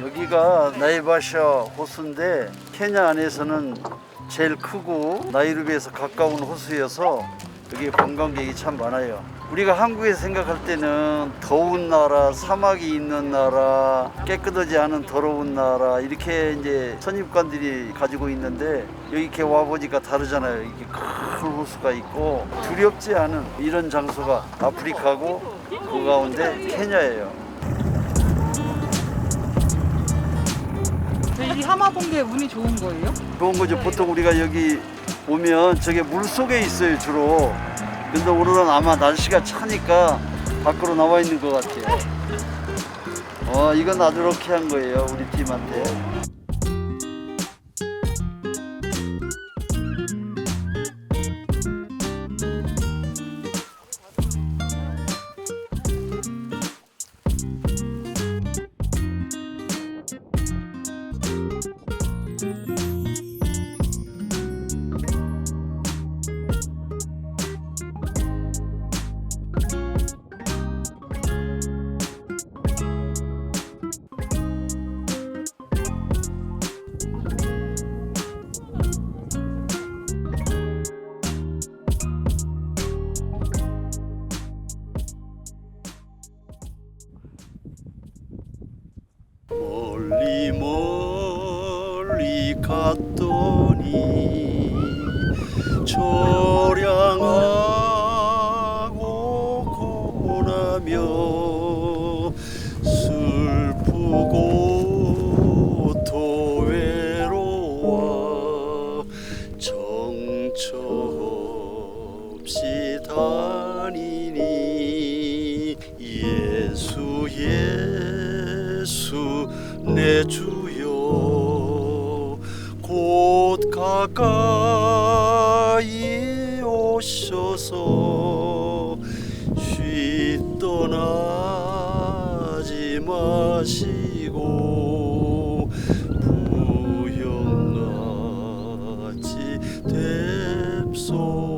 여기가 나이바샤 호수인데 케냐 안에서는 제일 크고 나이로비에서 가까운 호수여서 여기 관광객이 참 많아요. 우리가 한국에서 생각할 때는 더운 나라, 사막이 있는 나라, 깨끗하지 않은 더러운 나라 이렇게 이제 선입관들이 가지고 있는데 여기 이렇게 와보니까 다르잖아요. 이렇게 큰 호수가 있고 두렵지 않은 이런 장소가 아프리카고 그 가운데 케냐예요. 이 하마봉게 운이 좋은 거예요? 좋은 거죠. 보통 우리가 여기 오면 저게 물 속에 있어요 주로. 근데 오늘은 아마 날씨가 차니까 밖으로 나와 있는 것 같아요. 어 이건 아주 럭키한 거예요 우리 팀한테. 멀리 멀리 갔더니 초량하고 고나며 슬프고 또 외로워 정처 없이 다니니 예수 예수 내 주여. 곧 가까이 오셔서 쉬 떠나지 마시고 부영같이 뎁소